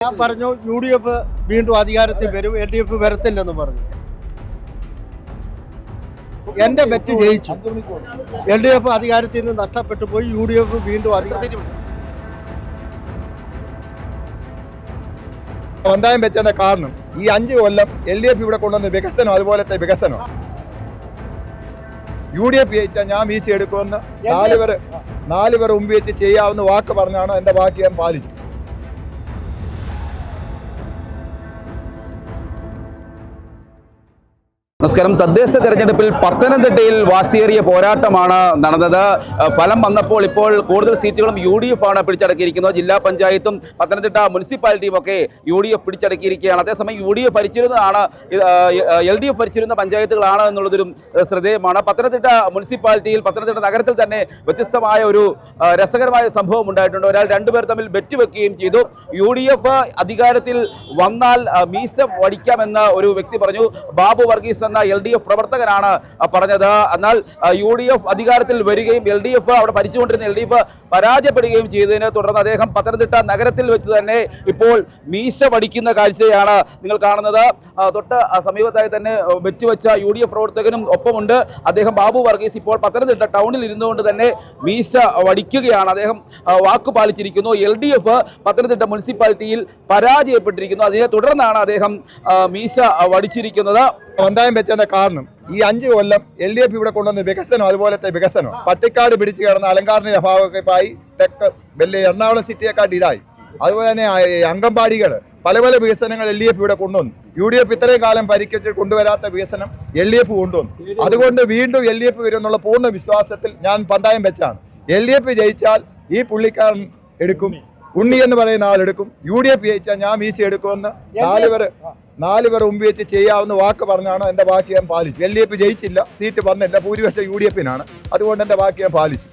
ഞാൻ പറഞ്ഞു U D F വീണ്ടും അധികാരത്തിൽ വരും എൽ ഡി എഫ് വരത്തില്ലെന്ന് പറഞ്ഞു. എന്റെ ബെറ്റ് ജയിച്ചു. എൽ ഡി എഫ് അധികാരത്തിൽ നിന്ന് നഷ്ടപ്പെട്ടു പോയി യു ഡി എഫ് വീണ്ടും അധികാരം പന്തായം വെച്ചതിന്റെ കാരണം ഈ അഞ്ച് കൊല്ലം എൽ ഡി എഫ് ഇവിടെ കൊണ്ടുവന്ന വികസനം അതുപോലത്തെ വികസനം. യു ഡി എഫ് ജയിച്ചാൽ ഞാൻ വീശി എടുക്കുമെന്ന് നാലുപേർ നാലുപേർ നാല് മുമ്പ് വെച്ച് ചെയ്യാവുന്ന വാക്ക് പറഞ്ഞാണ് എന്റെ വാക്ക് ഞാൻ പാലിച്ചു നമസ്കാരം. തദ്ദേശ തെരഞ്ഞെടുപ്പിൽ പത്തനംതിട്ടയിൽ വാശിയേറിയ പോരാട്ടമാണ് നടന്നത്. ഫലം വന്നപ്പോൾ ഇപ്പോൾ കൂടുതൽ സീറ്റുകളും യു ഡി എഫ് ആണ് പിടിച്ചടക്കിയിരിക്കുന്നത്. ജില്ലാ പഞ്ചായത്തും പത്തനംതിട്ട മുനിസിപ്പാലിറ്റിയും ഒക്കെ യു ഡി എഫ് പിടിച്ചടക്കിയിരിക്കുകയാണ്. അതേസമയം യു ഡി എഫ് ഭരിച്ചിരുന്നതാണ് എൽ ഡി എഫ് ഭരിച്ചിരുന്ന പഞ്ചായത്തുകളാണ് എന്നുള്ളതൊരു ശ്രദ്ധേയമാണ്. പത്തനംതിട്ട മുനിസിപ്പാലിറ്റിയിൽ പത്തനംതിട്ട നഗരത്തിൽ തന്നെ വ്യത്യസ്തമായ ഒരു രസകരമായ സംഭവം ഉണ്ടായിട്ടുണ്ട്. ഒരാൾ രണ്ടുപേർ തമ്മിൽ ബെറ്റ് വെക്കുകയും ചെയ്തു. യു ഡി എഫ് അധികാരത്തിൽ വന്നാൽ മീസം വടിക്കാമെന്ന് ഒരു വ്യക്തി പറഞ്ഞു. ബാബു വർഗീസ് എന്ന എൽ ഡി എഫ് പ്രവർത്തകനാണ് പറഞ്ഞത്. എന്നാൽ യു ഡി എഫ് അധികാരത്തിൽ വരികയും എൽ ഡി എഫ് അവിടെ ഭരിച്ചുകൊണ്ടിരുന്ന എൽ ഡി എഫ് പരാജയപ്പെടുകയും ചെയ്തതിനെ തുടർന്ന് അദ്ദേഹം പത്തനംതിട്ട നഗരത്തിൽ വെച്ച് തന്നെ ഇപ്പോൾ മീശ വടിക്കുന്ന കാഴ്ചയാണ് നിങ്ങൾ കാണുന്നത്. തൊട്ട് സമീപത്തായി തന്നെ വെച്ചുവെച്ച യു ഡി എഫ് പ്രവർത്തകനും ഒപ്പമുണ്ട്. അദ്ദേഹം ബാബു വർഗീസ് ഇപ്പോൾ പത്തനംതിട്ട ടൗണിൽ ഇരുന്നുകൊണ്ട് തന്നെ മീശ വടിക്കുകയാണ്. അദ്ദേഹം വാക്ക് പാലിച്ചിരിക്കുന്നു. എൽ ഡി എഫ് പത്തനംതിട്ട മുനിസിപ്പാലിറ്റിയിൽ പരാജയപ്പെട്ടിരിക്കുന്നു. അതിനെ തുടർന്നാണ് അദ്ദേഹം മീശ വടിച്ചിരിക്കുന്നത്. പന്തായം വെച്ചതിന്റെ കാരണം ഈ അഞ്ച് കൊല്ലം എൽ ഡി എഫ് ഇവിടെ കൊണ്ടുവന്ന വികസനം അതുപോലത്തെ വികസനം പട്ടിക്കാട് പിടിച്ചു കിടന്ന അലങ്കാരന്റെ പായി തെക്ക് വലിയ എറണാകുളം സിറ്റിയെക്കാട്ട് ഇതായി. അതുപോലെ തന്നെ അംഗൻവാടികൾ പല പല വികസനങ്ങൾ എൽ ഡി എഫ് ഇവിടെ കൊണ്ടുവന്നു. യു ഡി എഫ് ഇത്രയും കാലം പരിക്കിച്ച് കൊണ്ടുവരാത്ത വികസനം എൽ ഡി എഫ് കൊണ്ടുവന്നു. അതുകൊണ്ട് വീണ്ടും എൽ ഡി എഫ് വരും എന്നുള്ള പൂർണ വിശ്വാസത്തിൽ ഞാൻ പന്തായം വെച്ചാണ്. എൽ ഡി എഫ് ജയിച്ചാൽ ഈ പുള്ളിക്കാരൻ എടുക്കും. ഉണ്ണി എന്ന് പറയുന്ന ആളെടുക്കും. യു ഡി എഫ് ജയിച്ചാൽ ഞാൻ വീശി എടുക്കുമെന്ന് നാല് പേര് നാല് പേർ മുമ്പ് വെച്ച് ചെയ്യാവുന്ന വാക്ക് പറഞ്ഞാണ് എന്റെ വാക്ക് ഞാൻ പാലിച്ചു. എൽ ഡി എഫ് ജയിച്ചില്ല സീറ്റ് വന്നില്ല ഭൂരിപക്ഷം യു ഡി എഫിനാണ്. അതുകൊണ്ട് എന്റെ വാക്ക് ഞാൻ പാലിച്ചു.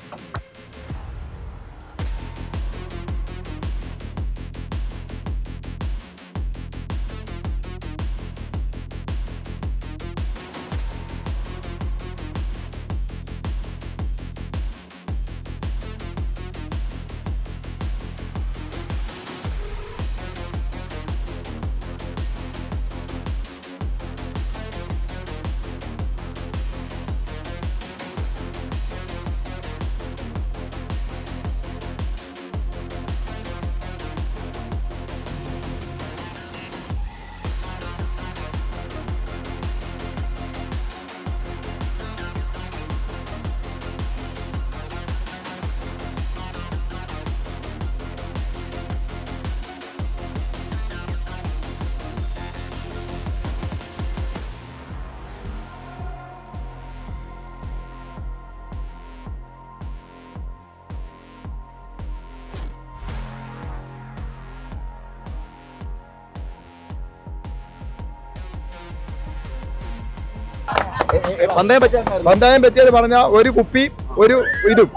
പന്തയം വെച്ച പന്തായം വെച്ചത് പറഞ്ഞ ഒരു കുപ്പി ഒരു ഇതും.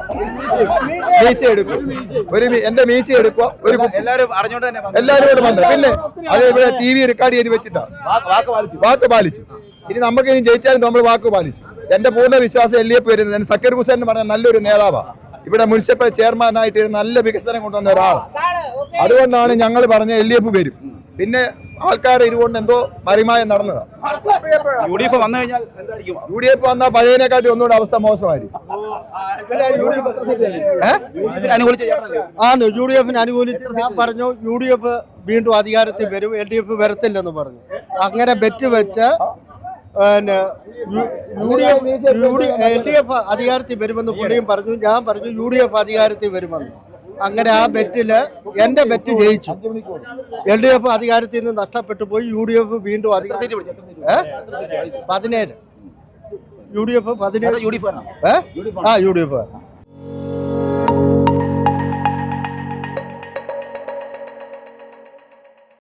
മീശ എടുക്കും. ഒരു എന്റെ മീശ എടുക്കുക ഒരു കുപ്പി. എല്ലാവരും കൂടെ പിന്നെ അത് ഇവിടെ ടി വി റെക്കോർഡ് ചെയ്ത് വെച്ചിട്ടാണ് വാക്ക് പാലിച്ചു. ഇനി നമുക്ക് ഇനി ജയിച്ചാലും നമ്മൾ വാക്ക് പാലിച്ചു. എന്റെ പൂർണ വിശ്വാസം എൽ ഡി എഫ് വരുന്നത് ഞാൻ സക്കീർ ഹുസൈൻ എന്ന് പറഞ്ഞ നല്ലൊരു നേതാവാണ് ഇവിടെ മുനിസിപ്പൽ ചെയർമാനായിട്ട് നല്ല വികസനം കൊണ്ടുവന്ന ഒരാളാണ് അതുകൊണ്ടാണ് ഞങ്ങൾ പറഞ്ഞ എൽ ഡി എഫ് വരും. പിന്നെ ആൾക്കാർ ഇതുകൊണ്ട് എന്തോ മറിമായം നടന്നതാണ് യു ഡി എഫ് വന്നു കഴിഞ്ഞാൽ എന്തായിരിക്കും? യു ഡി എഫ് വന്നാൽ പഴയതിനെക്കാട്ടി ഒന്നുകൂടെ അവസ്ഥ മോശമായിരിക്കും? ആണ് യു ഡി എഫിന് അനുകൂലിച്ച് ഞാൻ പറഞ്ഞു യു ഡി എഫ് വീണ്ടും അധികാരത്തിൽ വരും എൽ ഡി എഫ് വരത്തില്ലെന്ന് പറഞ്ഞു. അങ്ങനെ ബെറ്റ് വെച്ച് പിന്നെ U D F U D L D F അധികാരത്തിൽ വരുമെന്ന് പുള്ളിയും പറഞ്ഞു ഞാൻ പറഞ്ഞു യു ഡി എഫ് അധികാരത്തിൽ വരുമെന്ന്. അങ്ങനെ ആ ബെറ്റിൽ എന്റെ ബെറ്റ് ജയിച്ചു. എൽ ഡി എഫ് അധികാരത്തിൽ നിന്ന് നഷ്ടപ്പെട്ടു പോയി. യു ഡി എഫ് വീണ്ടും അധികാരം? പതിനേഴ് യു ഡി എഫ് പതിനേഴ്. ആ യു ഡി എഫ്